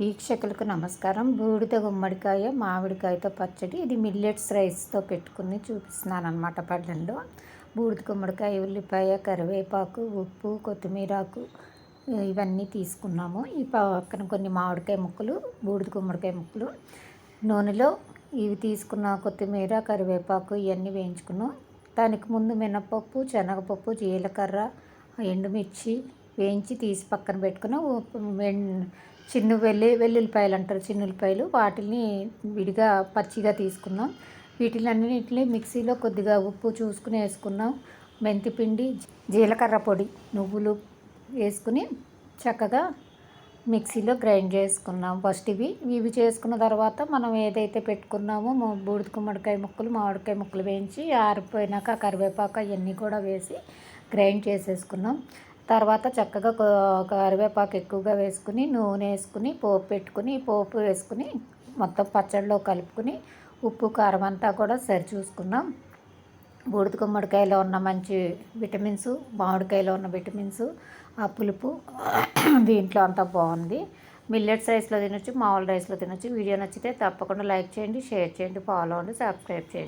వీక్షకులకు నమస్కారం. బూడిద గుమ్మడికాయ మామిడికాయతో పచ్చడి ఇది మిల్లెట్స్ రైస్తో పెట్టుకుని చూపిస్తున్నాను అనమాట పళ్ళెంలో. బూడిద గుమ్మడికాయ ఉల్లిపాయ కరివేపాకు ఉప్పు కొత్తిమీరాకు ఇవన్నీ తీసుకున్నాము. ఈ పక్కన కొన్ని మామిడికాయ ముక్కలు బూడిద గుమ్మడికాయ ముక్కలు. నూనెలో ఇవి తీసుకున్న కొత్తిమీర కరివేపాకు ఇవన్నీ వేయించుకున్నాం. దానికి ముందు మినపప్పు శనగపప్పు జీలకర్ర ఎండుమిర్చి వేయించి తీసి పక్కన పెట్టుకుని చిన్న వెల్లి వెల్లుల్లిపాయలు అంటారు చిన్నుల్లిపాయలు. వాటిని విడిగా పచ్చిగా తీసుకున్నాం వీటిలన్నిటిని మిక్సీలో కొద్దిగా ఉప్పు చూసుకుని వేసుకున్నాం. మెంతిపిండి జీలకర్ర పొడి నువ్వులు వేసుకుని చక్కగా మిక్సీలో గ్రైండ్ చేసుకున్నాం. ఫస్ట్ ఇవి ఇవి చేసుకున్న తర్వాత మనం ఏదైతే పెట్టుకున్నామో బూడిద గుమ్మడికాయ ముక్కలు మామిడికాయ ముక్కలు వేయించి ఆరిపోయినాక కరివేపాకు ఇవన్నీ కూడా వేసి గ్రైండ్ చేసేసుకున్నాం. తర్వాత చక్కగా కరివేపాకు ఎక్కువగా వేసుకుని నూనె వేసుకుని పోపు పెట్టుకుని పోపు వేసుకుని మొత్తం పచ్చడిలో కలుపుకుని ఉప్పు కారం అంతా కూడా సరి చూసుకున్నాం. బూడిద గుమ్మడికాయలో ఉన్న మంచి విటమిన్స్ మామిడికాయలో ఉన్న విటమిన్స్ ఆ పులుపు దీంట్లో అంతా బాగుంది. మిల్లెట్స్ రైస్లో తినొచ్చు మామూలు రైస్లో తినొచ్చు. వీడియో నచ్చితే తప్పకుండా లైక్ చేయండి షేర్ చేయండి ఫాలో అవ్వండి సబ్స్క్రైబ్ చేయండి.